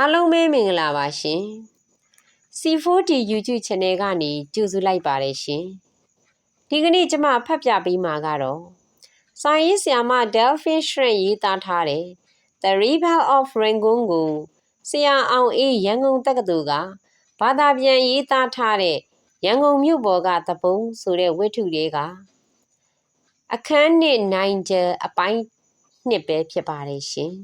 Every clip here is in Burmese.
အားလုံးပဲမင်္ဂလာပါရှင် C4D YouTube Channel ကနေကြိုဆိုလိုက်ပါတယ်ရှင်ဒီကနေ့ကျွန်မဖတ်ပြပေးမှာကတော့စာရေးဆရာမ Delphine Shrin ရေးသားထားတဲ့ The Rebel of Rangoon ကိုဆရာအောင်အေးရန်ကုန်တက္ကသိုလ်ကဘာသာပြန်ရေးသားထားတဲ့ရန်ကုန်မြို့ပေါ်ကသပုံဆိုတဲ့ဝတ္ထုတွေကအခန်းနှစ်နိုင်ကျအပိုင်းနှစ်ပဲဖြစ်ပါတယ်ရှင်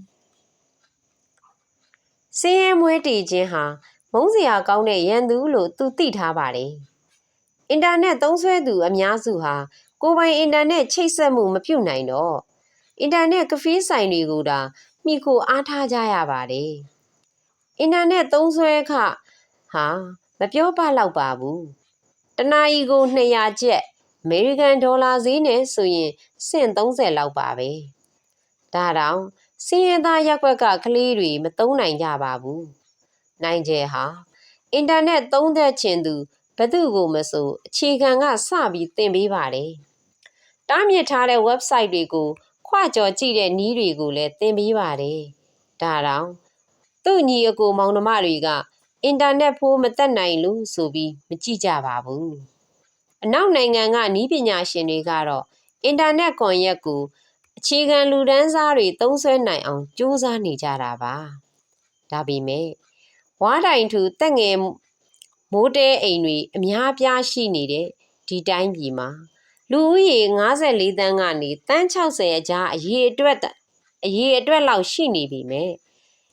စင်းရဲမွေးတည်ခြင်းဟာမုန်းစရာကောင်းတဲ့ရန်သူလို့သူသိထားပါတယ်။အင်တာနက်သုံးစွဲသူအများစုဟာကိုယ်ပိုင်အင်တာနက်ချိတ်ဆက်မှုမပြုနိုင်တော့အင်တာနက်ကဖေးဆိုင်တွေကိုဒါမှီခိုအားထားကြရပါတယ်။အင်တာနက်သုံးစွဲခဟာမပြောပလောက်ပါဘူး။တနာရီကို200ကျပ်အမေရိကန်ဒေါ်လာဈေးနဲ့ဆိုရင်စင့်30လောက်ပါပဲ။ဒါတောင် စင်းရဲသားရက်ွက်ကကလေးတွေမသုံးနိုင်ကြပါဘူး။နိုင်ကျဲဟာအင်တာနက်သုံးသက်ခြင်းသူဘသူကိုမဆိုအခြေခံကစပြီးသင်ပေးပါတယ်။တားမြစ်ထားတဲ့ website တွေကိုခွကြော်ကြည့်တဲ့နည်းတွေကိုလည်းသင်ပေးပါတယ်။ဒါတောင်သူ့ညီအကိုမောင်နှမတွေကအင်တာနက်ဖိုးမတက်နိုင်လို့ဆိုပြီးမကြည့်ကြပါဘူး။အနောက်နိုင်ငံကနီးပညာရှင်တွေကတော့အင်တာနက်ကွန်ရက်ကို အခြေခံလူဒန်းစားတွေသုံးဆွဲနိုင်အောင်ကြိုးစားနေကြတာပါဒါပေမဲ့ဝါတိုင်ထူတက်ငယ်မိုးတဲအိမ်တွေအများပြားရှိနေတဲ့ဒီတိုင်းပြည်မှာလူဦးရေ54တန်းကနေတန်း60အကြားအရေအတွက်အရေအတွက်လောက်ရှိနေပြီမဲ့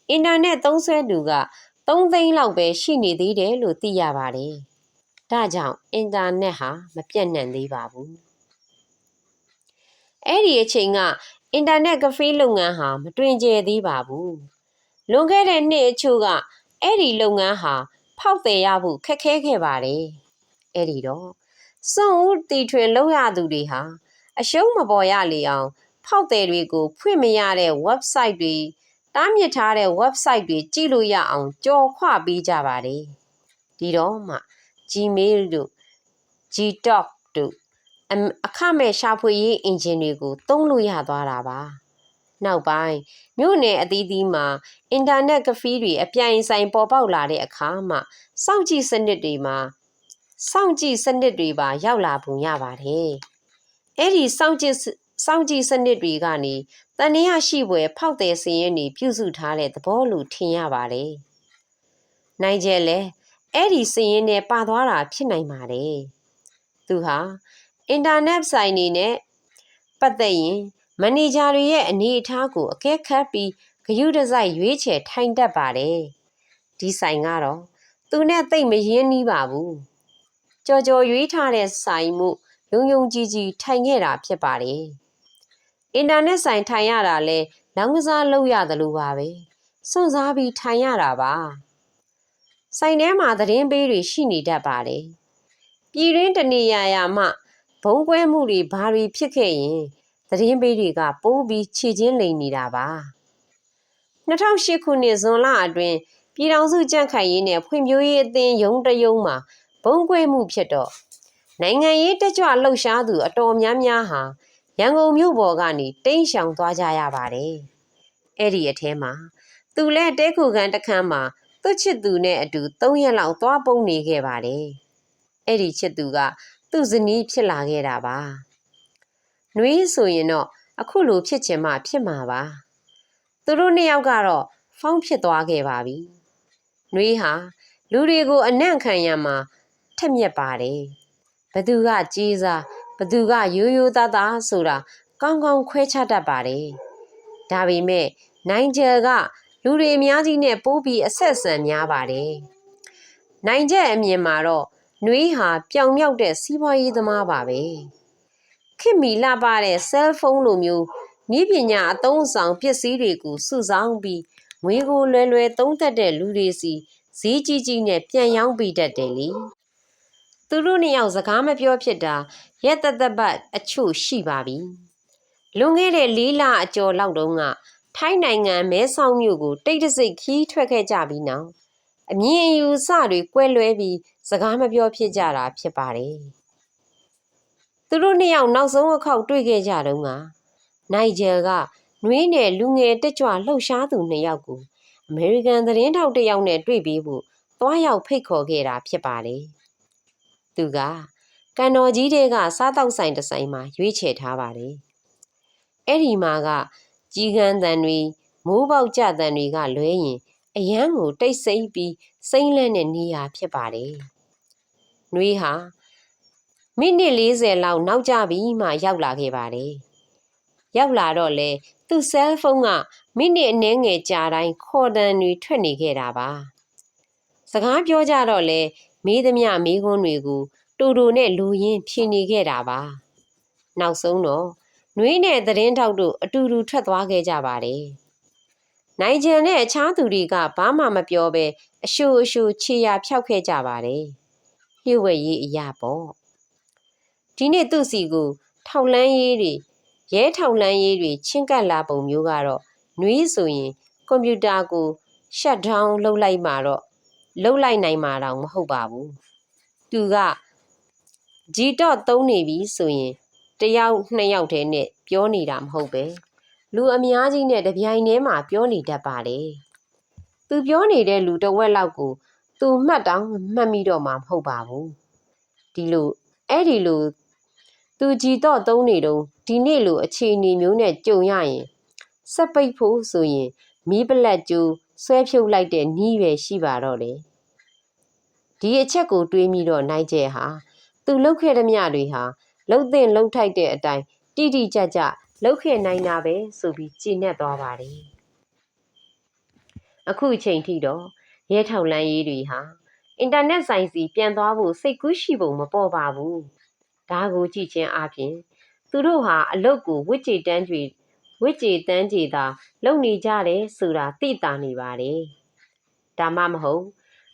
အင်တာနက်သုံးစွဲသူက3သိန်းလောက်ပဲရှိနေသေးတယ်လို့သိရပါတယ်။ဒါကြောင့်အင်တာနက်ဟာမပြတ်နှံ့သေးပါဘူး။ အဲ့ဒီအချိန်ကအင်တာနက်ကဖေးလုပ်ငန်းဟာမတွင်ကျယ်သေးပါဘူးလွန်ခဲ့တဲ့နှစ်အချို့ကအဲ့ဒီလုပ်ငန်းဟာဖောက်တယ်ရဖို့ခက်ခဲခဲ့ပါတယ်အဲ့ဒီတော့စွန့်ဦးတီထွင်လုပ်ရသူတွေဟာအရှုံးမပေါ်ရလေအောင် ဖောက်တယ်တွေကိုဖွင့်မရတဲ့ website တွေတားမြစ်ထားတဲ့ website တွေကြည့်လို့ရအောင်ကြော်ခွပေးကြပါတယ်ဒီတော့မှ Gmail တို့ Gtalk တို့ အခမဲ့ရှာဖွေရေးအင်ဂျင်တွေကိုသုံးလို့ရသွားတာပါနောက်ပိုင်းမြို့နယ်အသီးသီးမှာအင်တာနက်ကဖီးတွေအပြိုင်ဆိုင်ပေါ်ပေါက်လာတဲ့အခါမှာစောင့်ကြည့်စနစ်တွေမှာစောင့်ကြည့်စနစ်တွေပါရောက်လာပုံရပါတယ်အဲ့ဒီစောင့်ကြည့်စောင့်ကြည့်စနစ်တွေကနေတန်ရရှိပွဲဖောက်တဲ့စည်ရင်တွေပြုစုထားတဲ့သဘောလို့ထင်ရပါတယ်နိုင်ကျဲလဲအဲ့ဒီစည်ရင်နဲ့ပါသွားတာဖြစ်နိုင်ပါတယ်သူဟာ အင်တာနက်ဆိုင်တွေနဲ့ပတ်သက်ရင်မန်နေဂျာတွေရဲ့အနေအထားကိုအကဲခတ်ပြီးဂရုတစိုက်ရွေးချယ်ထိုင်တတ်ပါတယ်။ဒီဆိုင်ကတော့သူနဲ့သိမ့်မရင်းနှီးပါဘူး။ကြော်ကြော်ရွေးထားတဲ့ဆိုင်မှုယုံယုံကြည်ကြည်ထိုင်ခဲ့တာဖြစ်ပါတယ်။အင်တာနက်ဆိုင်ထိုင်ရတာလဲလောင်းကစားလုပ်ရတယ်လို့ပါပဲ။စွန့်စားပြီးထိုင်ရတာပါ။ဆိုင်ထဲမှာသတင်းပေးတွေရှိနေတတ်ပါတယ်။ပြည်ရင်းတနေရာရာမှ ဘုံကွဲမှုတွေဘာတွေဖြစ်ခဲ့ရင်သတင်းပေးတွေကပိုးပြီးခြေချင်းလိမ်နေတာပါ2008ခုနှစ်ဇွန်လအတွင်းပြည်ထောင်စုကြံ့ခိုင်ရေးနဲ့ဖွံ့ဖြိုးရေးအသင်းရုံးတရုံးမှာဘုံကွဲမှုဖြစ်တော့နိုင်ငံရေးတက်ကြွလှုပ်ရှားသူအတော်များများဟာရန်ကုန်မြို့ပေါ်ကနေတိမ်းရှောင်သွားကြရပါတယ်အဲ့ဒီအထဲမှာသူလဲတဲခုခံတခန်းမှာသူ့ချစ်သူနဲ့အတူ၃ရက်လောက်သွားပုံနေခဲ့ပါတယ်အဲ့ဒီချစ်သူက သူ့ဇနီးဖြစ်လာခဲ့တာပါ။နှွေးဆိုရင်တော့အခုလိုဖြစ်ချင်မှဖြစ်မှာပါ။သူတို့နှစ်ယောက်ကတော့ဖောင်းဖြစ်သွားခဲ့ပါပြီ။နှွေးဟာလူတွေကိုအနံ့ခံရမှာထက်မြက်ပါတယ်။ဘသူကကြီးစားဘသူကရိုးရိုးသားသားဆိုတာကောင်းကောင်းခွဲခြားတတ်ပါတယ်။ဒါပေမဲ့နိုင်ဂျယ်ကလူတွေအများကြီးနဲ့ပိုးပြီးအဆက်ဆံများပါတယ်။နိုင်ကျက်အမြင်မှာတော့ နွေးဟာပြောင်မြောက်တဲ့စီးပွားရေးသမားပါပဲခင်မီလှပတဲ့ဆဲလ်ဖုန်းလိုမျိုးနည်းပညာအသုံးအဆောင်ပစ္စည်းတွေကိုစုဆောင်းပြီးငွေကိုလွယ်လွယ်သုံးသက်တဲ့လူတွေစီဈေးကြီးကြီးနဲ့ပြန်ရောင်းပေးတတ်တယ်လေသူတို့နှစ်ယောက်စကားမပြောဖြစ်တာရက်တသက်ပတ်အချို့ရှိပါပြီလွန်ခဲ့တဲ့လေးလအကျော်လောက်တုန်းကထိုင်းနိုင်ငံမဲဆောက်မြို့ကိုတိတ်တဆိတ်ခီးထွက်ခဲ့ကြပြီးနောက် အမြင်အယူဆတွေကွဲလွဲပြီးစကားမပြောဖြစ်ကြတာဖြစ်ပါတယ်။သူတို့နှစ်ယောက်နောက်ဆုံးအခေါက်တွေ့ခဲ့ကြတော့ကနိုင်ဂျယ်ကနှွေးနယ်လူငယ်တက်ကြွလှုပ်ရှားသူနှစ်ယောက်ကိုအအမေရိကန်သတင်းထောက်တစ်ယောက်နဲ့တွေ့ပြီးဖို့သွားရောက်ဖိတ်ခေါ်ခဲ့တာဖြစ်ပါတယ်။သူကကန်တော်ကြီးတဲကစားတောက်ဆိုင်တစ်ဆိုင်မှာရွေးချယ်ထားပါတယ်။အဲ့ဒီမှာကကြီးကန်းတန်တွေမိုးပေါက်ကြတန်တွေကလွဲရင် အရန်ကိုတိတ်ဆိတ်ပြီးစိမ့်လက်တဲ့နေရာဖြစ်ပါတယ်။နှွေးဟာမိနစ်40လောက်နောက်ကျပြီးမှရောက်လာခဲ့ပါတယ်။ရောက်လာတော့လေသူ့ဆဲလ်ဖုန်းကမိနစ်အနည်းငယ်ကြာတိုင်းခေါ်တန်တွေထွက်နေခဲ့တာပါ။စကားပြောကြတော့လေမေးသမျှမေးခွန်းတွေကိုတူတူနဲ့လူရင်းဖြေနေခဲ့တာပါ။နောက်ဆုံးတော့နှွေးနဲ့သတင်းထောက်တို့အတူတူထွက်သွားခဲ့ကြပါတယ်။ နိုင်ဂျန်နဲ့အခြားသူတွေကဘာမှမပြောဘဲအရှူအရှူခြေရာဖြောက်ခဲ့ကြပါတယ်။လျှို့ဝှက်ရေးအရာပေါ့။ဒီနေ့သူ့စီကိုထောက်လန်းရေးတွေရဲထောက်လန်းရေးတွေချင်းကပ်လာပုံမျိုးကတော့နှွေးဆိုရင်ကွန်ပျူတာကို shut down လုပ်လိုက်မှတော့လုပ်လိုက်နိုင်မှာတော့မဟုတ်ပါဘူး။သူက G တော့သုံးနေပြီဆိုရင်တယောက်နှစ်ယောက်တည်းနဲ့ပြောနေတာမဟုတ်ပဲ လူအများကြီးနဲ့တပြိုင်တည်းမှာပြောနေတတ်ပါတယ်။သူပြောနေတဲ့လူတစ်ဝက်လောက်ကိုသူမှတ်တောင်မှတ်မိတော့မှာမဟုတ်ပါဘူး။ဒီလိုအဲ့ဒီလိုသူကြည်တော့သုံးနေတော့ဒီနေ့လိုအခြေအနေမျိုးနဲ့ကြုံရရင်စက်ပိတ်ဖို့ဆိုရင်မီးပလက်ကျိုးဆွဲဖြုတ်လိုက်တဲ့နီးပဲရှိပါတော့တယ်။ဒီအချက်ကိုတွေးမိတော့နိုင်ကျဲဟာသူလှုပ်ခဲ့တဲ့မြတွေဟာလှုပ်တဲ့လှုပ်ထိုက်တဲ့အတိုင်းတိတိကျကျ လှုပ်ခဲ့နိုင်တာပဲဆိုပြီးကြည်နက်သွားပါတယ်။အခုအချိန်ထိတော့ရဲထောက်လန်းရေးတွေဟာအင်တာနက်ဆိုင်စီပြန်သွားဖို့စိတ်ကူးရှိပုံမပေါ်ပါဘူး။ဒါကိုကြည့်ချင်းအပြင်သူတို့ဟာအလုတ်ကိုဝစ်ကြေတန်းတွေဝစ်ကြေတန်းကြေသာလုံနေကြတယ်ဆိုတာသိတာနေပါတယ်။ဒါမှမဟုတ်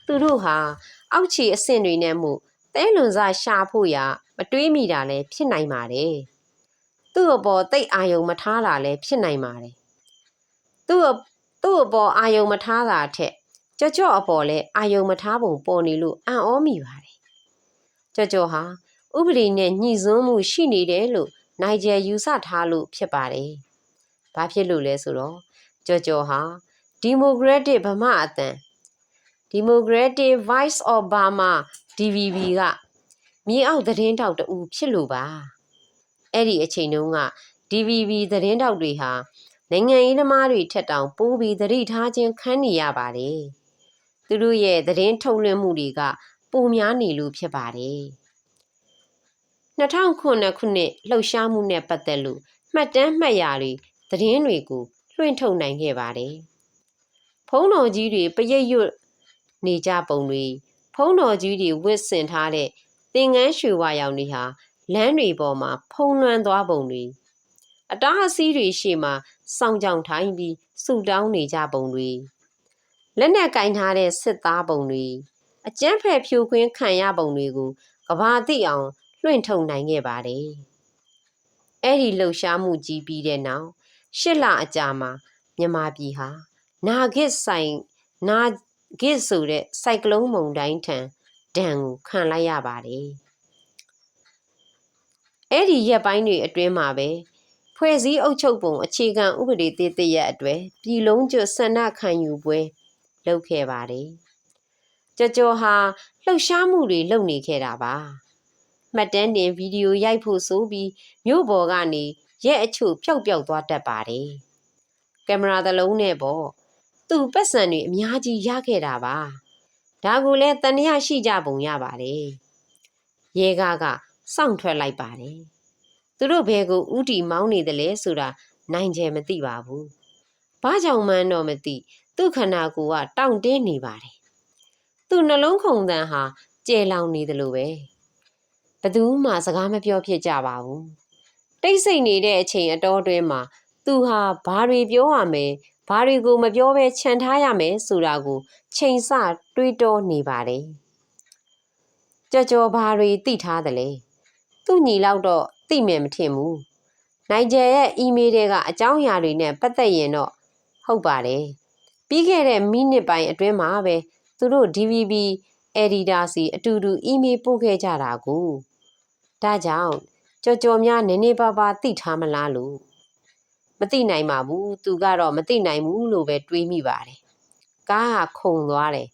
သူတို့ဟာအောက်ခြေအဆင့်တွေနဲ့မှုသဲလွန်စားရှာဖို့ရမတွေးမိတာလည်းဖြစ်နိုင်ပါတယ်။ သူ့အပေါ်တိတ်အာယုံမထားတာလည်းဖြစ်နိုင်ပါတယ်။သူ့သူ့အပေါ်အာယုံမထားတာထက်ကြော့ကြော့အပေါ်လဲအာယုံမထားပုံပေါ်နေလို့အံ့ဩမိပါတယ်။ကြော့ကြော့ဟာဥပဒေနဲ့ညှိစွန်းမှုရှိနေတယ်လို့နိုင်ဂျယ်ယူဆထားလို့ဖြစ်ပါတယ်။ဘာဖြစ်လို့လဲဆိုတော့ကြော်ကြော်ဟာဒီမိုကရက်တစ်ဗမာအသံ Democratic Voice of Burma DVB ကမြေအောက်သတင်းတောက်တူဖြစ်လို့ပါ အဲ့ဒီအချိန်တုန်းက DVB သတင်းတောက်တွေဟာနိုင်ငံရေးသမားတွေထက်တောင်ပိုးပြီးသတိထားခြင်းခံနေရပါတယ်သူတို့ရဲ့သတင်းထုတ်လွှင့်မှုတွေကပိုများနေလို့ဖြစ်ပါတယ်2009ခုနှစ်လှုပ်ရှားမှုနဲ့ပတ်သက်လို့မှတ်တမ်းမှတ်ရာတွေသတင်းတွေကိုလွှင့်ထုတ်နိုင်ခဲ့ပါတယ်။ဖုံးတော်ကြီးတွေပရိတ်ရွတ်နေကြပုံတွေဖုံးတော်ကြီးတွေဝစ်ဆင်ထားတဲ့သင်ငန်းရွှေဝါရောင်တွေဟာ လမ်းတွေပေါ်မှာ ဖုံးလွှမ်းသွားပုံတွေအတားအဆီးတွေရှေ့မှာစောင့်ကြောင်ထိုင်ပြီးဆူတောင်းနေကြပုံတွေလက်နက်ကင်ထားတဲ့စစ်သားပုံတွေအကျန်းဖက်ဖြိုခွင်းခံရပုံတွေကိုကဘာသိအောင်လွှင့်ထုတ်နိုင်ခဲ့ပါတယ်။အဲ့ဒီလှုပ်ရှားမှုကြီးပြီးတဲ့နောက်ရှစ်လအကြာမှာမြန်မာပြည်ဟာနာဂစ်ဆိုင်နာဂစ်ဆိုတဲ့စိုက်ကလုန်းမုန်တိုင်းထံဒဏ်ကိုခံလိုက်ရပါတယ်။ အဲ့ဒီရက်ပိုင်းတွေအတွင်းမှာပဲဖွဲ့စည်းအုပ်ချုပ်ပုံအခြေခံဥပဒေတည်တရက်အတွဲပြည်လုံးကျွတ်ဆန္ဒခံယူပွဲလုပ်ခဲ့ပါတယ်။ကြော်ကြော်ဟာလှုပ်ရှားမှုတွေလုပ်နေခဲ့တာပါ။မှတ်တမ်းတင်ဗီဒီယိုရိုက်ဖို့ဆိုပြီးမြို့ပေါ်ကနေရက်အချို့ပျောက်ပျောက်သွားတတ်ပါတယ်။ကင်မရာတစ်လုံးနဲ့ပေါ့သူ့ပတ်စံတွေအများကြီးရခဲ့တာပါ။ဒါကိုလည်းတန်ရရှိကြပုံရပါတယ်။ရဲကားက စောင့်ထွက်လိုက်ပါတယ်။သူတို့ဘဲကိုဥတီမောင်းနေတယ်လဲဆိုတာနိုင်ကျယ်မသိပါဘူး။ဘာကြောင့်မှန်းတော့မသိသူ့ခန္ဓာကိုယ်ကတောင့်တင်းနေပါတယ်။သူ့နှလုံးခုန်တန်းဟာကျဲလောင်နေတယ်လို့ပဲ။ဘသူမှစကားမပြောဖြစ်ကြပါဘူးတိတ်ဆိတ်နေတဲ့အချိန်အတော်တွင်းမှာသူဟာဘာတွေပြောရမယ်ဘာတွေကိုမပြောဘဲခြံထားရမယ်ဆိုတာကိုချိန်ဆတွေးတောနေပါတယ်ကြော်ကြော်ဘာတွေသိထားတယ်လဲ သူ့ညီလောက်တော့သိမယ်မထင်ဘူးနိုင်ဂျယ်ရဲ့အီးမေးလ်တွေကအကြောင်းအရာတွေနဲ့ပတ်သက်ရင်တော့ဟုတ်ပါတယ်ပြီးခဲ့တဲ့မိနစ်ပိုင်းအတွင်းမှာပဲသူတို့ DVB အက်ဒီတာစီအတူတူအီးမေးလ်ပို့ခဲ့ကြတာကိုဒါကြောင့်ကြော်ကြော်များနည်းနည်းပါးပါးသိထားမလားလို့မသိနိုင်ပါဘူးသူကတော့မသိနိုင်ဘူးလို့ပဲတွေးမိပါတယ်ကားကခုန်သွားတယ်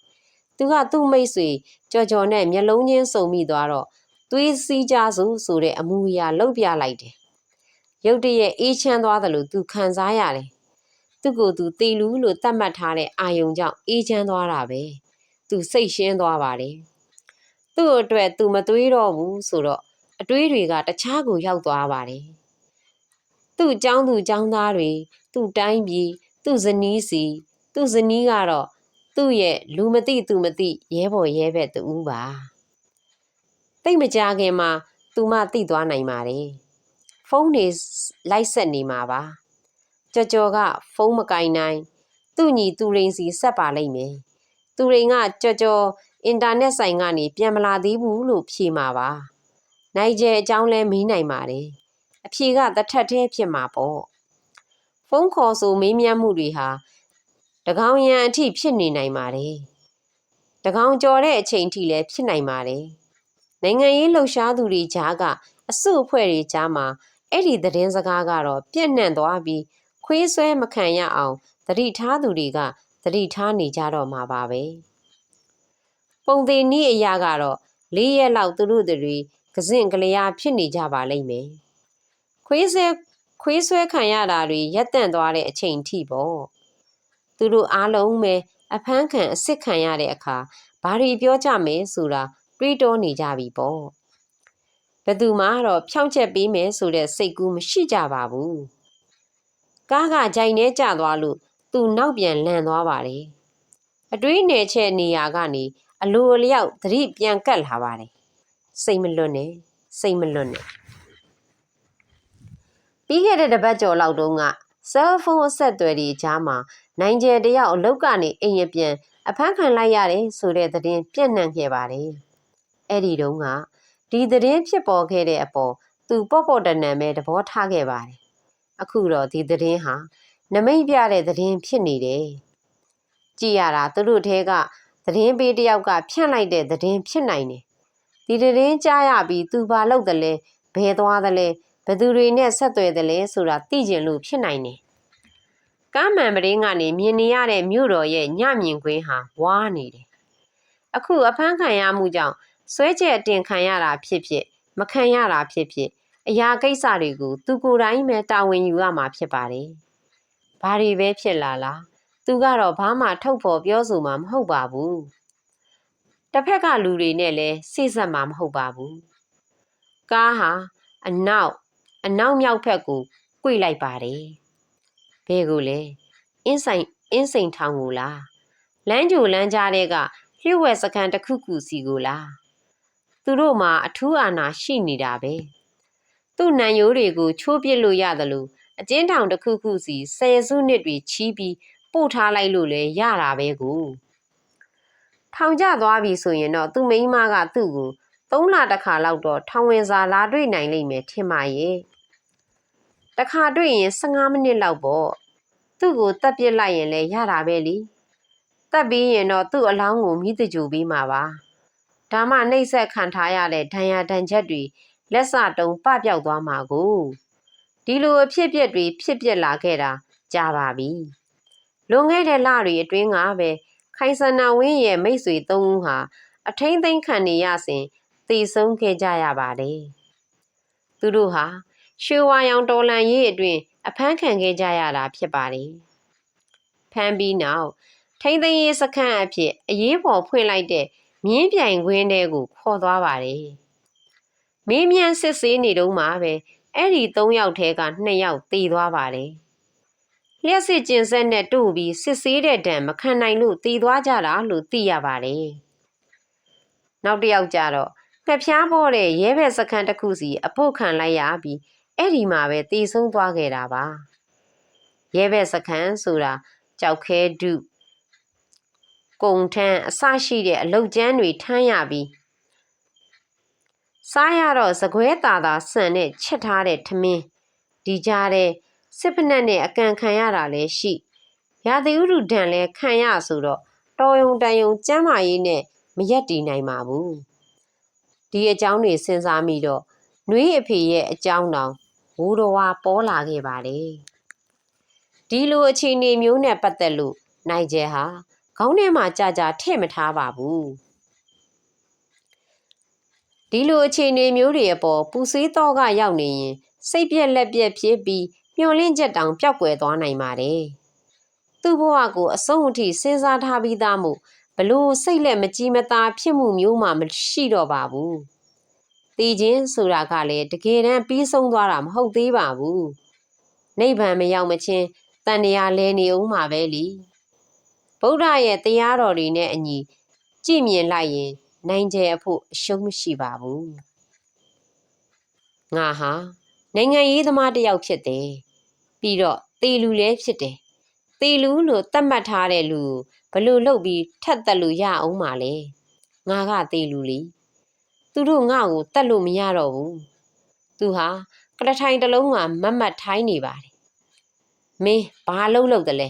သူကသူ့မိတ်ဆွေကြော်ကြော်နဲ့မျက်လုံးချင်းစုံမိသွားတော့ သွေးစည်းကြစို့ဆိုတဲ့အမူအရာလှုပ်ပြလိုက်တယ်ရုတ်တရက်အေးချမ်းသွားတယ်လို့သူခံစားရတယ်သူ့ကိုယ်သူတီလူလို့သတ်မှတ်ထားတဲ့အာယုံကြောင့်အေးချမ်းသွားတာပဲသူစိတ်ရှင်းသွားပါတယ်သူ့အတွက်သူမသွေးတော့ဘူးဆိုတော့အတွေးတွေကတခြားကိုရောက်သွားပါတယ်သူ့အကြောင်းသူအကြောင်းသားတွေသူ့တိုင်းပြည်သူ့ဇနီးစီသူ့ဇနီးကတော့သူ့ရဲ့လူမသိသူမသိရဲဘော်ရဲဘက်တူပါ တိတ်မကြခင်မှာသူမသိသွားနိုင်ပါတယ်ဖုန်းတွေလိုက်ဆက်နေမှာပါကြော်ကြော်ကဖုန်းမကင်နိုင် သူ့ညီသူရိန်စီဆက်ပါလိမ့်မယ်သူရိန်ကကြော်ကြော်အင်တာနက်ဆိုင်ကနေပြန်မလာသေးဘူးလို့ဖြေမှာပါနိုင်ကျဲအကြောင်းလဲမေးနိုင်ပါတယ်အဖြေကတစ်ထက်တည်းဖြစ်မှာပေါ့ဖုန်းခေါ်ဆိုမေးမြန်းမှုတွေဟာတကောင်ရန်အထိဖြစ်နေနိုင်ပါတယ်တကောင်ကြော်တဲ့အချိန်ထိလည်းဖြစ်နိုင်ပါတယ် နိုင်ငံရေးလှုပ်ရှားသူတွေကြားကအစုအဖွဲ့တွေကြားမှာအဲ့ဒီသတင်းစကားကတော့ပြန့်နှံ့သွားပြီးခွေးဆွဲမခံရအောင်သတိထားသူတွေကသတိထားနေကြတော့မှာပါပဲပုံသေးနည်းအရာကတော့၄ရက်လောက်သူတို့တွေကစင့်ကလျာဖြစ်နေကြပါလိမ့်မယ်ခွေးဆွဲခွေးဆွဲခံရတာတွေရက်တန့်သွားတဲ့အချိန်ထိပေါ့သူတို့အားလုံးပဲအဖမ်းခံအစ်စ်ခံရတဲ့အခါဘာတွေပြောကြမယ်ဆိုတာ တွေးတောနေကြပြီပေါ့ဘယ်သူမှတော့ဖြောင်းချက်ပေးမယ်ဆိုတဲ့စိတ်ကူးမရှိကြပါဘူးကားကဂျိုင်ထဲကျသွားလို့သူနောက်ပြန်လန်သွားပါတယ်အတွေးနယ်ချက်နေရာကနေအလိုအလျောက်သတိပြန်ကပ်လာပါတယ်စိတ်မလွတ်နဲ့စိတ်မလွတ်နဲ့ပြီးခဲ့တဲ့တပတ်ကျော်လောက်တုန်းကဆဲလ်ဖုန်းအဆက်အသွယ်တွေကြားမှာနိုင်ကျယ်တယောက်အလုတ်ကနေအိမ်ရပြန်အဖမ်းခံလိုက်ရတယ်ဆိုတဲ့သတင်းပြန့်နှံ့ခဲ့ပါတယ် အဲ့ဒီတုန်းကဒီသတင်းဖြစ်ပေါ်ခဲ့တဲ့အပေါ်သူပေါ့ပေါ့တန်တန်ပဲသဘောထားခဲ့ပါတယ်အခုတော့ဒီသတင်းဟာနမိတ်ပြတဲ့သတင်းဖြစ်နေတယ်ကြည်ရတာသူတို့ထဲကသတင်းပေးတယောက်ကဖြန့်လိုက်တဲ့သတင်းဖြစ်နိုင်တယ်ဒီသတင်းကြားရပြီးသူဘာလုပ်တယ်လဲဘယ်သွားတယ်လဲဘယ်သူတွေနဲ့ဆက်သွယ်တယ်လဲဆိုတာသိကျင်လို့ဖြစ်နိုင်တယ်ကားမှန်ပရင်းကနေမြင်နေရတဲ့မြို့တော်ရဲ့ညမြင်ကွင်းဟာဝါးနေတယ်အခုအဖမ်းခံရမှုကြောင့် ဆွဲချက်အတင်ခံရတာဖြစ်ဖြစ်မခံရတာဖြစ်ဖြစ်အရာကိစ္စတွေကိုသူကိုယ်တိုင်ပဲတာဝန်ယူရမှာဖြစ်ပါတယ်။ဘာတွေပဲဖြစ်လာလားသူကတော့ဘာမှထုတ်ဖော်ပြောဆိုမှာမဟုတ်ပါဘူး။တစ်ဖက်ကလူတွေနဲ့လည်းစိစက်မှာမဟုတ်ပါဘူး။ကားဟာအနောက်အနောက်မြောက်ဖက်ကို꿰လိုက်ပါတယ်။ဘဲကိုလဲအင်းဆိုင်အင်းစိန်ထောင်ကိုလားလမ်းကြိုလမ်းကြားတဲ့ကလျှို့ဝှက်စကန်တစ်ခုခုစီကိုလား သူတို့မှာအထူးအာဏာရှိနေတာပဲသူ့နံရိုးတွေကိုချိုးပစ်လို့ရတယ်လို့အကျဉ်းထောင်တစ်ခုခုစီဆယ်စုနှစ်တွေချီးပြီးပို့ထားလိုက်လို့လည်းရတာပဲကိုထောင်ကျသွားပြီဆိုရင်တော့သူ့မိန်းမကသူ့ကိုသုံးလတစ်ခါလောက်တော့ထောင်ဝင်စာလာတွေ့နိုင်လိမ့်မယ်ထင်ပါရဲ့တခါတွေ့ရင်15မိနစ်လောက်ပေါ့သူ့ကိုတက်ပစ်လိုက်ရင်လည်းရတာပဲလीတက်ပြီးရင်တော့သူ့အလောင်းကိုမိတကြူပြီးမှာပါ ဒါမှနှိပ်ဆက်ခံထားရတဲ့ဒဏ်ရာဒဏ်ချက်တွေလက်စတုံပပျောက်သွားမှာကိုဒီလိုအဖြစ်အပျက်တွေဖြစ်ပျက်လာခဲ့တာကြာပါပြီလွန်ခဲ့တဲ့လတွေအတွင်းကပဲခိုင်စနာဝင်းရဲ့မိတ်ဆွေသုံးဦးဟာအထိမ့်သိမ့်ခံနေရစဉ်တည်ဆုံးခဲ့ကြရပါတယ်သူတို့ဟာရွှေဝါရောင်တော်လန်ရေးအတွင်အဖမ်းခံခဲ့ကြရတာဖြစ်ပါတယ်ဖမ်းပြီးနောက်ထိမ့်သိမ်းရေးစခန်းအဖြစ်အရေးပေါ်ဖွင့်လိုက်တဲ့ မြင်းပြိုင်ခွင်းတဲကိုခေါ်သွားပါတယ်။မင်းမြန်စစ်ဆေးနေတုန်းမှာပဲအဲ့ဒီ၃ယောက်ထဲက၂ယောက်သေသွားပါတယ်။လျှက်စစ်ကျင်ဆက်နဲ့တို့ပြီးစစ်ဆေးတဲ့တံမခံနိုင်လို့သေသွားကြတာလို့သိရပါတယ်။နောက်တစ်ယောက်ကြတော့ငှက်ဖျားပေါ်တဲ့ရဲဘက်စခန်းတစ်ခုစီအဖို့ခံလိုက်ရပြီးအဲ့ဒီမှာပဲတည်ဆုံးသွားခဲ့တာပါ။ရဲဘက်စခန်းဆိုတာကြောက်ခဲဒု ကုံထမ်းအစရှိတဲ့အလုတ်ကျန်းတွေထမ်းရပြီးစားရတော့စကွဲတာတာဆန်နဲ့ချက်ထားတဲ့ထမင်းဒီကြားတဲ့စစ်ဖက်နဲ့အကန်ခံရတာလည်းရှိရာသီဥတုဒဏ်လည်းခံရဆိုတော့တော်ယုံတန်ယုံကျမ်းမာရေးနဲ့မရက်တည်နိုင်ပါဘူးဒီအကြောင်းတွေစဉ်းစားမိတော့နှွေးအဖေရဲ့အကြောင်းတောင်ဝိုးတော်ဝါပေါ်လာခဲ့ပါတယ်ဒီလိုအခြေအနေမျိုးနဲ့ပတ်သက်လို့နိုင်ကျဲဟာ ခေါင်းထဲမှာကြာကြာထည့်မထားပါဘူးဒီလိုအခြေအနေမျိုးတွေအပေါ်ပူဆွေးတော့ကရောက်နေရင်စိတ်ပြက်လက်ပြက်ဖြစ်ပြီးမျောလင့်ချက်တောင်ပျောက်ကွယ်သွားနိုင်ပါတယ်သူ့ဘဝကိုအဆုံးအထိစဉ်းစားထားပြီးသားမို့ဘလို့စိတ်လက်မကြီးမသားဖြစ်မှုမျိုးမှမရှိတော့ပါဘူး။တည်ခြင်းဆိုတာကလည်းတကယ်တမ်းပြီးဆုံးသွားတာမဟုတ်သေးပါဘူး။နိဗ္ဗာန်မရောက်မချင်းတန်တရားလဲနေအောင်မှာပဲလी။ ဗုဒ္ဓရဲ့တရားတော်တွေနဲ့အညီကြည်မြင်လိုက်ရင် နိုင်ကျဲအဖို့အရှုံးမရှိပါဘူး။ငါဟာနိုင်ငံရေးသမားတစ်ယောက်ဖြစ်တယ်။ပြီးတော့တေလူလည်းဖြစ်တယ်။တေလူလို့သတ်မှတ်ထားတဲ့လူကိုဘလို့လှုပ်ပြီးထက်တက်လို့ရအောင်ပါလေငါကသေးလူလီသူတို့ငါ့ကိုတတ်လို့မရတော့ဘူးသူဟာကရထိုင်တစ်လုံးကမတ်မတ်ထိုင်းနေပါတယ်မင်းဘာလှုပ်လှုပ်တယ်လဲ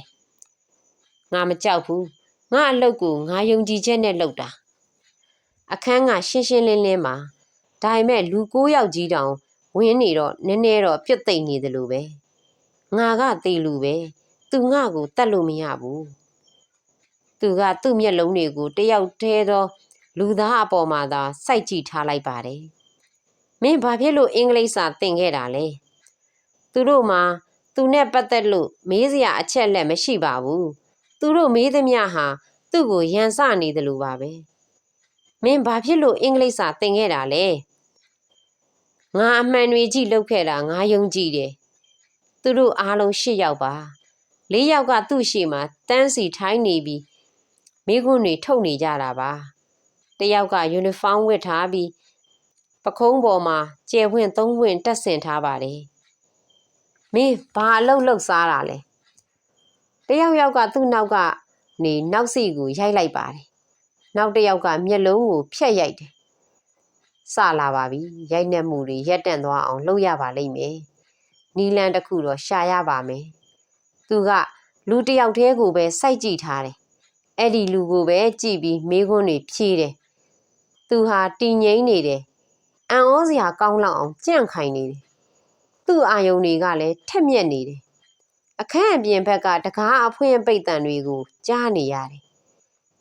ငါမကြောက်ဘူးငါအလုပ်ကိုငါယုံကြည်ချက်နဲ့လုပ်တာအခန်းကရှင်းရှင်းလင်းလင်းပါဒါပေမဲ့လူကိုးယောက်ကြီးတောင်ဝင်းနေတော့နည်းနည်းတော့ပြတ်သိမ့်နေတယ်လို့ပဲငါကသေးလူပဲသူငါကိုတတ်လို့မရဘူးသူကသူ့မျက်လုံးတွေကိုတယောက်တည်းသော လူသားအပေါ်မှာသာစိုက်ကြည့်ထားလိုက်ပါတယ်။မင်းဘာဖြစ်လို့အင်္ဂလိပ်စာသင်ခဲ့တာလဲ။သူတို့မှာသူနဲ့ပတ်သက်လို့မေးစရာအချက်လက်မရှိပါဘူး။ သူတို့မေးသမျှဟာသူ့ကိုရန်စနေတယ်လို့ပါပဲ။မင်းဘာဖြစ်လို့အင်္ဂလိပ်စာသင်ခဲ့တာလဲ။ငါအမှန်တွေကြည့်လုပ်ခဲ့တာငါယုံကြည်တယ်။သူတို့အားလုံး၈ယောက်ပါ။၄ယောက်ကသူ့ရှိမှတန်းစီထိုင်းနေပြီးမိခွန်းတွေထုတ်နေကြတာပါတယောက်ကယူနီဖောင်းဝတ်ထားပြီးပခုံးပေါ်မှာကျယ်ဝင့်သုံးဝင့်တက်ဆင်ထားပါတယ်မင်းဘာအလုပ်လုပ်စားတာလဲ တယောက်ယောက်ကသူ့နောက်ကနေနောက်စီကိုရိုက်လိုက်ပါတယ်နောက်တစ်ယောက်ကမျက်လုံးကိုဖြတ်ရိုက်တယ်စလာပါပြီရိုက်နှက်မှုတွေရက်တန့်သွားအောင်လုပ်ရပါလိမ့်မယ်နီလန်တစ်ခုတော့ရှာရပါမယ်သူကလူတစ်ယောက်တည်းကိုပဲစိုက်ကြည့်ထားတယ်အဲ့ဒီလူကိုပဲကြည့်ပြီးမေးခွန်းတွေဖြေတယ်သူဟာတည်ငြိမ်နေတယ်အံ့ဩစရာကောင်းလောက်အောင်ကြန့်ခိုင်နေတယ်သူ့အာယုံတွေကလည်းထက်မြက်နေတယ် အခန်းအပြင်ဘက်ကတကားအဖွင့်ပိတ်တန်တွေကိုကြားနေရတယ်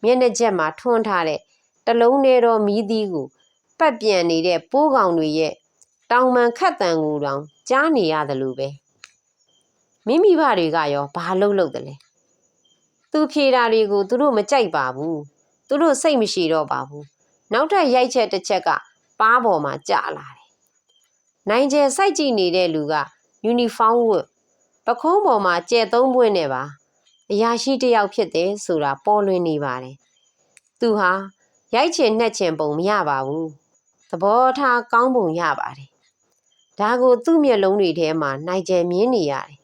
မျက်နှာချက်မှာထွန်းထားတဲ့တလုံးနေတော့မီးသီးကိုပတ်ပြန်နေတဲ့ပိုးကောင်တွေရဲ့တောင်ပန်ခတ်တန်ကိုတောင်ကြားနေရတယ်လို့ပဲမိမိဘတွေကရောဘာလှုပ်လှုပ်တယ်လဲသူဖြေတာတွေကိုသူတို့မကြိုက်ပါဘူးသူတို့စိတ်မရှိတော့ပါဘူးနောက်ထပ်ရိုက်ချက်တစ်ချက်ကပါးပေါ်မှာကြာလာတယ်နိုင်ကျယ်စိုက်ကြည့်နေတဲ့လူကယူနီဖောင်းဝတ် ပခုံးပေါ်မှာကျဲသုံးပွင့်နဲ့ပါအရာရှိတယောက်ဖြစ်တယ်ဆိုတာပေါ်လွင်နေပါတယ်သူဟာရိုက်ချင်နှက်ချင်ပုံမရပါဘူးသဘောထားကောင်းပုံရပါတယ်ဒါကိုသူ့မျက်လုံးတွေထဲမှာနိုင်ကျယ်မြင်နေရတယ်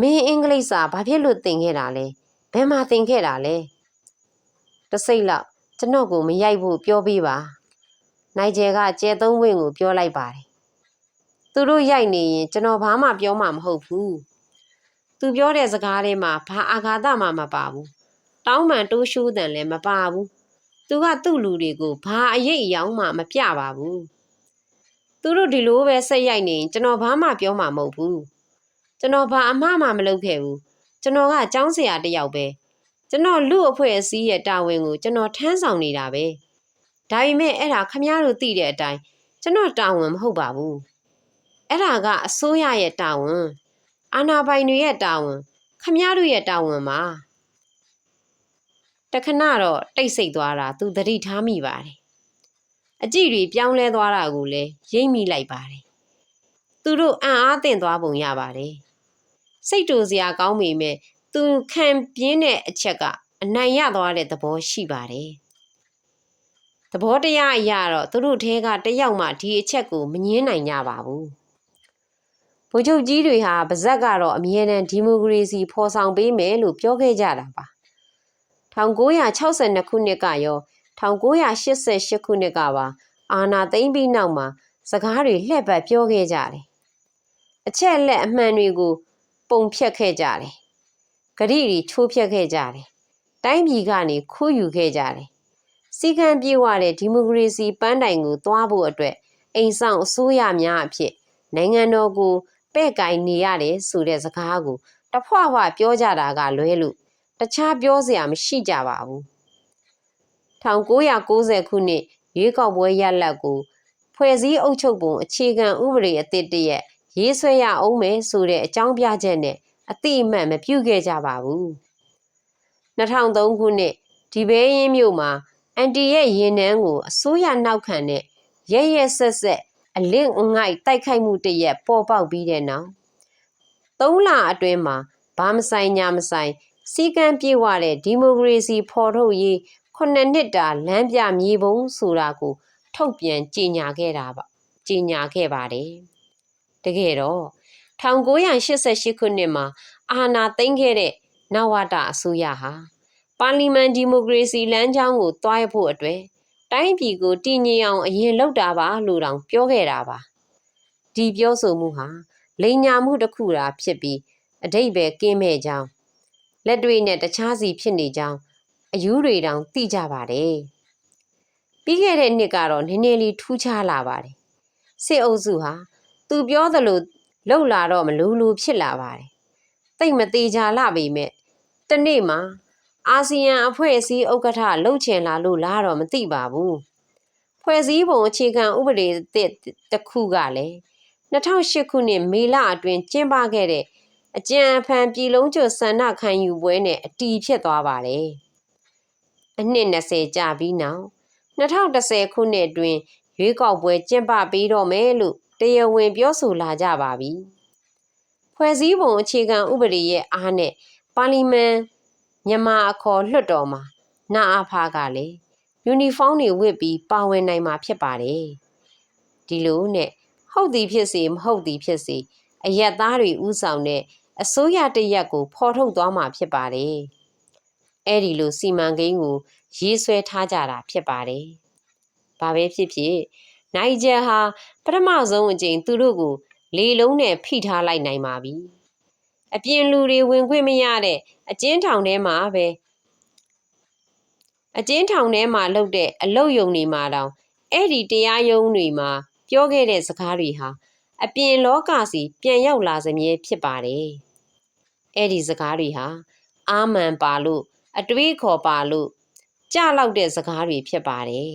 မင်းအင်္ဂလိပ်စာဘာဖြစ်လို့သင်ခဲ့တာလဲဘယ်မှာသင်ခဲ့တာလဲတစိမ့်လောက်ကျွန်တော်ကိုမရိုက်ဖို့ပြောပေးပါနိုင်ကျယ်ကကျဲသုံးဝင်းကိုပြောလိုက်ပါတယ် သူတို့ရိုက်နေရင်ကျွန်တော်ဘာမှပြောမှာမဟုတ်ဘူးသူပြောတဲ့စကားထဲမှာဘာအာဃာတမှမပါဘူးတောင်းပန်တိုးရှိုးတန်လည်းမပါဘူးသူကသူ့လူတွေကိုဘာအရေးအယောင်မှမပြပါဘူးသူတို့ဒီလိုပဲဆက်ရိုက်နေရင်ကျွန်တော်ဘာမှပြောမှာမဟုတ်ဘူးကျွန်တော်ဘာအမှားမှမလုပ်ခဲ့ဘူးကျွန်တော်ကចောင်းဆရာတယောက်ပဲကျွန်တော်လူအဖွဲ့အစည်းရဲ့တာဝန်ကိုကျွန်တော်ထမ်းဆောင်နေတာပဲဒါပေမဲ့အဲ့ဒါခမည်းတော်သိတဲ့အတိုင်းကျွန်တော်တာဝန်မဟုတ်ပါဘူး အဲ့ဒါကအစိုးရရဲ့တာဝန်အာဏာပိုင်တွေရဲ့တာဝန်ခမည်းတော်ရဲ့တာဝန်ပါတခဏတော့တိတ်ဆိတ်သွားတာသူသတိထားမိပါတယ်အကြည့်တွေပြောင်းလဲသွားတာကိုလည်းရိပ်မိလိုက်ပါတယ်သူတို့အံ့အားသင့်သွားပုံရပါတယ်စိတ်တူစရာကောင်းပေမဲ့သူခံပြင်းတဲ့အချက်ကအနိုင်ရသွားတဲ့သဘောရှိပါတယ်။သဘောတရားအရတော့သူတို့ထဲကတယောက်မှဒီအချက်ကိုမငင်းနိုင်ကြပါဘူး။ ဗိုလ်ချုပ်ကြီးတွေဟာပါဇက်ကတော့အမြဲတမ်းဒီမိုကရေစီဖော်ဆောင်ပေးမယ်လို့ပြောခဲ့ကြတာပါ။1962ခုနှစ်ကရော1988ခုနှစ်ကပါအာနာသိမ့်ပြီးနောက်မှာစကားတွေလှည့်ပတ်ပြောခဲ့ကြတယ်။အချက်လက်အမှန်တွေကို ပုံဖြတ်ခဲ့ကြတယ်။ဂရိတွေချိုးဖြတ်ခဲ့ကြတယ်။တိုင်းပြည်ကနေခိုးယူခဲ့ကြတယ်။စီကံပြေဝတဲ့ဒီမိုကရေစီပန်းတိုင်ကိုသွားဖို့အတွက်အိမ်ဆောင်အစိုးရများအဖြစ်နိုင်ငံတော်ကို ပဲ့ကင်နေရတယ်ဆိုတဲ့စကားကိုတဖွာဖွာပြောကြတာကလွဲလို့တခြားပြောစရာမရှိကြပါဘူး1990ခုနှစ်ရွေးကောက်ပွဲရလဒ်ကိုဖွဲ့စည်းအုပ်ချုပ်ပုံအခြေခံဥပဒေအသစ်တရက်ရေးဆွဲရအောင်မယ်ဆိုတဲ့အကြောင်းပြချက်နဲ့အတိအမှတ်မပြုခဲ့ကြပါဘူး2003ခုနှစ်ဒီဘေးရင်မြို့မှာအန်တီရဲ့ရင်နှန်းကိုအစိုးရနောက်ခံတဲ့ရဲရဲဆက်ဆက် အလင့်ငိုက်တိုက်ခိုက်မှုတရက်ပေါ်ပေါက်ပြီးတဲ့နောက်သုံးလအတွင်းမှာဘာမဆိုင်ညာမဆိုင်စီကံပြေဝတဲ့ဒီမိုကရေစီဖော်ထုတ်ရေးခုနှစ်နှစ်တာလမ်းပြမြေပုံဆိုတာကို ထုတ်ပြန်ကြေညာခဲ့တာပါကြေညာခဲ့ပါတယ်တကယ်တော့1988ခုနှစ်မှာအာဏာသိမ်းခဲ့တဲ့နဝတအစိုးရဟာပါလီမန်ဒီမိုကရေစီလမ်းကြောင်းကိုတွားဖို့အတွက် တိုင်းပြည်ကိုတည်ငြိမ်အောင်အရင်လုပ်တာပါလို့တောင်ပြောခဲ့တာပါဒီပြောဆိုမှုဟာလိန်ညာမှုတစ်ခုသာဖြစ်ပြီးအတိတ်ပဲကင်းမဲ့ကြောင်းလက်တွေ့နဲ့တခြားစီဖြစ်နေကြောင်းအယူတွေတောင်သိကြပါတယ်ပြီးခဲ့တဲ့နှစ်ကတော့နည်းနည်းလေးထူးခြားလာပါတယ်စစ်အုပ်စုဟာသူပြောသလိုလှုပ်လာတော့မလူလူဖြစ်လာပါတယ်တိတ်မသေးကြလာပေမဲ့တနေ့မှာ အာဆီယံအဖွဲ့အစည်းဥက္ကဋ္ဌလှုပ်ချင်လာလို့လားတော့မသိပါဘူးဖွဲ့စည်းပုံအခြေခံဥပဒေတစ်ခုကလည်း2008ခုနှစ်မေလအတွင်းကျင်းပခဲ့တဲ့အကြံအဖန်ပြည်လုံးကျွတ်ဆန္ဒခံယူပွဲနဲ့အတီးဖြစ်သွားပါတယ်။အနှစ်20ကြာပြီးနောက်2010ခုနှစ်အတွင်းရွေးကောက်ပွဲကျင်းပပြီးတော့မယ်လို့တရားဝင်ပြောဆိုလာကြပါပြီ။ဖွဲ့စည်းပုံအခြေခံဥပဒေရဲ့အားနဲ့ပါလီမန် မြန်မာအခေါ်လွှတ်တော်မှာနာအားဖားကလည်းယူနီဖောင်းတွေဝတ်ပြီးပါဝင်နိုင်မှာဖြစ်ပါတယ်။ဒီလိုနဲ့ဟုတ်သည်ဖြစ်စေမဟုတ်သည်ဖြစ်စေအရက်သားတွေဥဆောင်တဲ့အစိုးရတရက်ကိုဖော်ထုတ်သွားမှာဖြစ်ပါတယ်။အဲ့ဒီလိုစီမံကိန်းကိုရေးဆွဲထားကြတာဖြစ်ပါတယ်။ဘာပဲဖြစ်ဖြစ်နိုင်ဂျယ်ဟာပထမဆုံးအကြိမ်သူတို့ကိုလေလုံးနဲ့ဖိထားလိုက်နိုင်ပါပြီ။ အပြင်လူတွေဝင်ခွင့်မရတဲ့အကျဉ်းထောင်ထဲမှာပဲအကျဉ်းထောင်ထဲမှာလုပ်တဲ့အလုတ်ယုံတွေမှာတောင်အဲ့ဒီတရားရုံးတွေမှာပြောခဲ့တဲ့စကားတွေဟာအပြင်လောကစီပြန်ရောက်လာစမြဲဖြစ်ပါတယ်။အဲ့ဒီစကားတွေဟာအာမန်ပါလို့အတွေးခေါ်ပါလို့ကြလောက်တဲ့စကားတွေဖြစ်ပါတယ်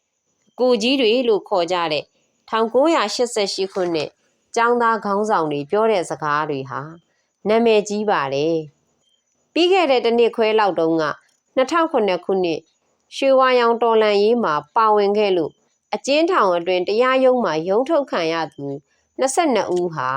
။ကိုကြီးတွေလို့ခေါ်ကြတဲ့1988ခုနှစ်ကျောင်းသားခေါင်းဆောင်တွေပြောတဲ့စကားတွေဟာ နာမည်ကြီးပါတယ်။ပြီးခဲ့တဲ့တစ်နှစ်ခွဲလောက်တုန်းက2009ခုနှစ်ရွှေဝါရောင်တော်လန်ရေးမှာပါဝင်ခဲ့လို့အကျဉ်းထောင်အတွင်းတရားရုံးမှာရုံးထုတ်ခံရသူ22ဦးဟာ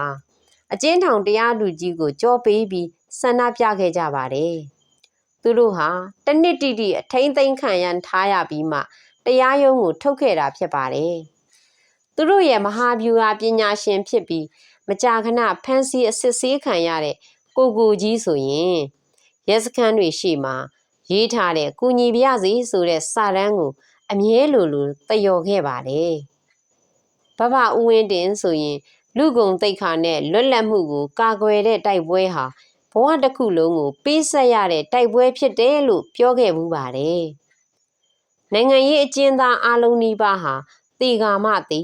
အကျဉ်းထောင်တရားလူကြီးကိုကြောပေးပြီးဆန္ဒပြခဲ့ကြပါတယ်။သူတို့ဟာတနစ်တိတိအထိမ့်သိမ်းခံရထားရပြီးမှတရားရုံးကိုထုတ်ခဲ့တာဖြစ်ပါတယ်။သူတို့ရဲ့မဟာဗျူဟာပညာရှင်ဖြစ်ပြီး မကြာခဏဖန်စီအစစ်ဆေးခံရတဲ့ကိုကိုကြီးဆိုရင်ရဲစခန်းတွေရှိမှာရေးထားတဲ့ကုညီပြစီဆိုတဲ့စာတမ်းကိုအမြဲလိုလိုတယော်ခဲ့ပါတယ်။ဘဘဦးဝင်းတင်ဆိုရင် လူကုံတိတ်ခါနဲ့လွတ်လပ်မှုကိုကာကွယ်တဲ့တိုက်ပွဲဟာဘဝတစ်ခုလုံးကိုပေးဆက်ရတဲ့တိုက်ပွဲဖြစ်တယ်လို့ပြောခဲ့မှုပါတယ်။နိုင်ငံရေးအကျဉ်းသားအလုံးနီးပါးဟာတေဂါမတေ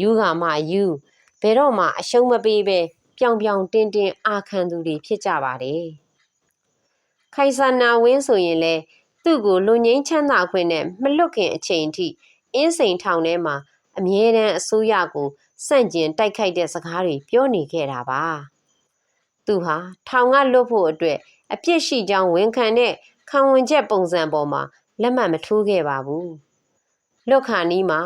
ယူဂါမယူ ဘယ်တော့မှအရှုံးမပေးပဲပြောင်ပြောင်တင်းတင်းအာခံသူတွေဖြစ်ကြပါတယ်။ခိုင်ဆာနာဝင်းဆိုရင်လည်းသူ့ကိုလူငင်းချမ်းသာခွင့်နဲ့မလွတ်ခင်အချိန်ထိအင်းစိန်ထောင်ထဲမှာအမြဲတမ်းအစိုးရကိုစန့်ကျင်တိုက်ခိုက်တဲ့စကားတွေပြောနေခဲ့တာပါသူဟာထောင်ကလွတ်ဖို့အတွက်အပြစ်ရှိကြောင်းဝန်ခံတဲ့ခံဝင်ချက်ပုံစံပေါ်မှာလက်မှတ်မထိုးခဲ့ပါဘူးလွတ်ခါနီးမှာ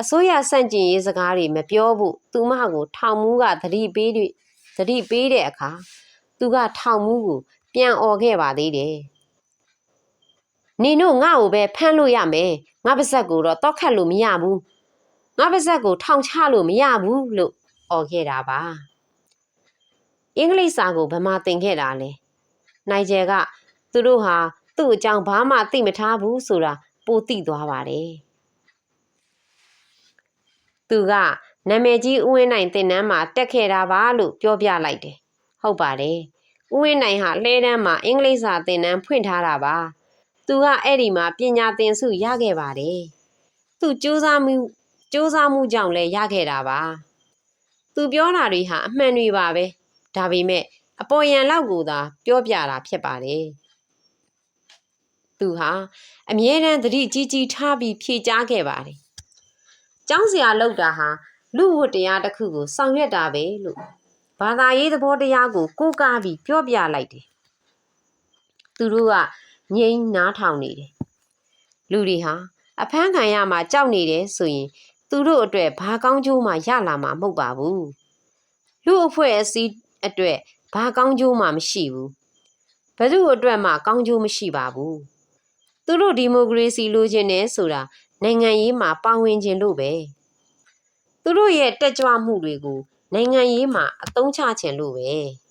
အစိုးရစန့်ကျင်ရေးစကားတွေမပြောဘူးသူမကိုထောင်မူးကသတိပေးသတိပေးတဲ့အခါသူကထောင်မူးကိုပြန်អော်ခဲ့ပါသေးတယ်နင်တို့ငါ့ကိုပဲဖမ်းလို့ရမယ်ငါပါဇက်ကိုတော့တောက်ခတ်လို့မရဘူးငါပါဇက်ကိုထောင်ချလို့မရဘူးလို့អော်ခဲ့တာပါအင်္ဂလိပ်စာကိုဗမာသင်ခဲ့တာလေနိုင်ကျယ်ကသူတို့ဟာသူ့အကြောင်းဘာမှသိမထားဘူးဆိုတာပိုသိသွားပါတယ် သူကနာမည်ကြီးဦးဝင်းနိုင်တင်နန်းမှာတက်ခဲ့တာပါလို့ပြောပြလိုက်တယ်ဟုတ်ပါတယ်ဦးဝင်းနိုင်ဟာလှဲတန်းမှာအင်္ဂလိပ်စာသင်တန်းဖွင့်ထားတာပါသူကအဲ့ဒီမှာပညာသင်ဆုရခဲ့ပါတယ်သူစူးစမ်းမှုစူးစမ်းမှုကြောင့်လည်းရခဲ့တာပါသူပြောတာတွေဟာအမှန်တွေပါပဲဒါပေမဲ့အပေါ်ယံလောက်ကိုသာပြောပြတာဖြစ်ပါတယ်သူဟာအမြဲတမ်းသတိကြီးကြီးထားပြီးဖြေကြားခဲ့ပါတယ်။ ကျောင်းစရာလောက်တာဟာလူဝတ္တရားတစ်ခုကိုဆောင်ရွက်တာပဲလို့ဘာသာရေးသဘောတရားကိုကိုးကားပြီးပြောပြလိုက်တယ်။သူတို့ကငြိမ်းနားထောင်နေတယ်။လူတွေဟာအဖမ်းခံရမှာကြောက်နေတယ်ဆိုရင် သူတို့အတွက်ဘာကောင်းကျိုးမှရလာမှာမဟုတ်ပါဘူး။လူအဖွဲ့အစည်းအတွက်ဘာကောင်းကျိုးမှမရှိဘူး။ဘယ်သူအတွက်မှကောင်းကျိုးမရှိပါဘူး။သူတို့ဒီမိုကရေစီလိုချင်တယ်ဆိုတာ နိုင်ငံရေးမှာပါဝင်ခြင်းလို့ပဲ။သူတို့ရဲ့တက်ကြွမှုတွေကိုနိုင်ငံရေးမှာအသုံးချခြင်းလို့ပဲ။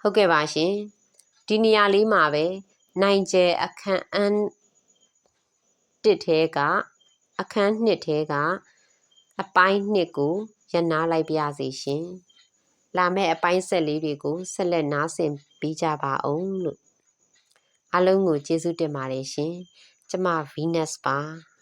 ဟုတ်ကဲ့ပါရှင်။ဒီနေရာလေးမှာပဲနိုင်ကျဲအခန်းအန်းတစ်ထဲကအခန်းနှစ်ထဲကအပိုင်းနှစ်ကိုရနာလိုက်ပါရစေရှင်။လာမယ့်အပိုင်းဆက်လေးတွေကိုဆက်လက်နားဆင်ပေးကြပါအောင်လို့ အားလုံးကိုကျေးဇူးတင်ပါတယ်ရှင်။ကျမ Venus ပါ။